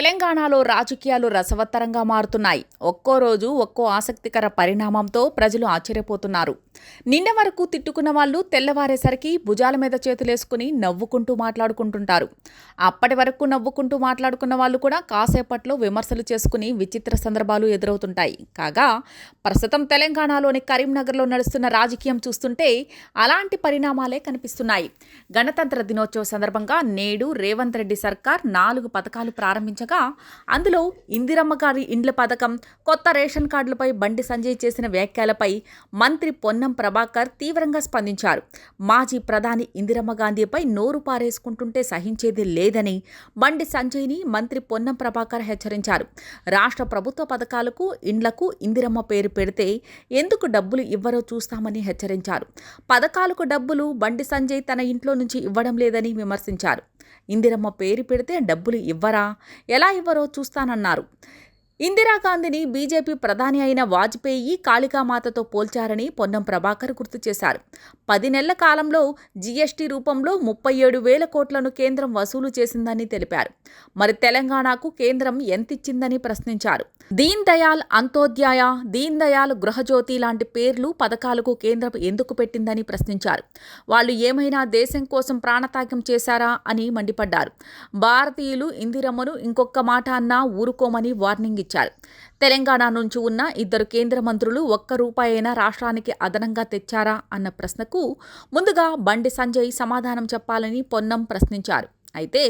తెలంగాణలో రాజకీయాలు రసవత్తరంగా మారుతున్నాయి. ఒక్కో రోజు ఒక్కో ఆసక్తికర పరిణామంతో ప్రజలు ఆశ్చర్యపోతున్నారు. నిన్న వరకు తిట్టుకున్న వాళ్ళు తెల్లవారేసరికి భుజాల మీద చేతులేసుకుని నవ్వుకుంటూ మాట్లాడుకుంటుంటారు. అప్పటి వరకు నవ్వుకుంటూ మాట్లాడుకున్న వాళ్ళు కూడా కాసేపట్లో విమర్శలు చేసుకుని విచిత్ర సందర్భాలు ఎదురవుతుంటాయి. కాగా ప్రస్తుతం తెలంగాణలోని కరీంనగర్లో నడుస్తున్న రాజకీయం చూస్తుంటే అలాంటి పరిణామాలే కనిపిస్తున్నాయి. గణతంత్ర దినోత్సవ సందర్భంగా నేడు రేవంత్ రెడ్డి సర్కార్ నాలుగు పథకాలు ప్రారంభించగా అందులో ఇందిరమ్మ గారి ఇండ్ల పథకం కొత్త రేషన్ కార్డులపై బండి సంజయ్ చేసిన వ్యాఖ్యలపై మంత్రి పొన్నం ప్రభాకర్ తీవ్రంగా స్పందించారు. మాజీ ప్రధాని ఇందిరమ్మ గాంధీపై నోరు పారేసుకుంటుంటే సహించేది లేదని బండి సంజయ్ని మంత్రి పొన్నం ప్రభాకర్ హెచ్చరించారు. రాష్ట్ర ప్రభుత్వ పథకాలకు ఇండ్లకు ఇందిరమ్మ పేరు పెడితే ఎందుకు డబ్బులు ఇవ్వరో చూస్తామని హెచ్చరించారు. పథకాలకు డబ్బులు బండి సంజయ్ తన ఇంట్లో నుంచి ఇవ్వడం లేదని విమర్శించారు. ఇందిరమ్మ పేరు పెడితే డబ్బులు ఇవ్వరా? ఎలా ఇవ్వరో చూస్తానన్నారు. ఇందిరాగాంధీని బీజేపీ ప్రధాని అయిన వాజ్పేయి కాళికామాతతో పోల్చారని పొన్నం ప్రభాకర్ గుర్తు చేశారు. పది నెలల కాలంలో జీఎస్టీ రూపంలో ముప్పై ఏడు వేల కోట్లను కేంద్రం వసూలు చేసిందని తెలిపారు. మరి తెలంగాణకు కేంద్రం ఎంతిచ్చిందని ప్రశ్నించారు. దీన్ దయాల్ అంత్యోదయ దీన్ దయాల్ గృహజ్యోతి లాంటి పేర్లు పథకాలకు కేంద్రం ఎందుకు పెట్టిందని ప్రశ్నించారు. వాళ్ళు ఏమైనా దేశం కోసం ప్రాణత్యాగం చేశారా అని మండిపడ్డారు. భారతీయులు ఇందిరమ్మను ఇంకొక మాట అన్నా ఊరుకోమని వార్నింగ్ ఇచ్చారు తెలంగాణ నుంచి ఉన్న ఇద్దరు కేంద్ర మంత్రులు ఒక్క రూపాయైనా రాష్ట్రానికి అదనంగా తెచ్చారా అన్న ప్రశ్నకు ముందుగా బండి సంజయ్ సమాధానం చెప్పాలని పొన్నం ప్రశ్నించారు. అయితే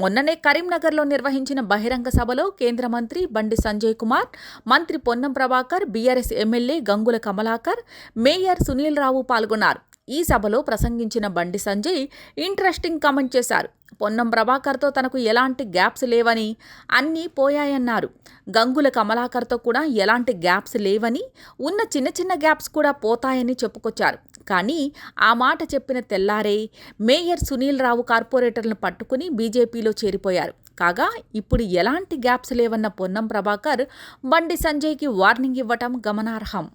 మొన్ననే కరీంనగర్లో నిర్వహించిన బహిరంగ సభలో కేంద్ర మంత్రి బండి సంజయ్ కుమార్ మంత్రి Ponnam Prabhakar BRS MLA Gangula Kamalakar mayor Sunil Rao పాల్గొన్నారు. ఈ సభలో ప్రసంగించిన బండి సంజయ్ ఇంట్రెస్టింగ్ కామెంట్ చేశారు. పొన్నం ప్రభాకర్తో తనకు ఎలాంటి గ్యాప్స్ లేవని అన్నీ పోయాయన్నారు. గంగుల కమలాకర్తో కూడా ఎలాంటి గ్యాప్స్ లేవని ఉన్న చిన్న చిన్న గ్యాప్స్ కూడా పోతాయని చెప్పుకొచ్చారు. కానీ ఆ మాట చెప్పిన తెల్లారే మేయర్ సునీల్ రావు కార్పొరేటర్లను పట్టుకుని బీజేపీలో చేరిపోయారు. కాగా ఇప్పుడు ఎలాంటి గ్యాప్స్ లేవన్న పొన్నం ప్రభాకర్ బండి సంజయ్కి వార్నింగ్ ఇవ్వటం గమనార్హం.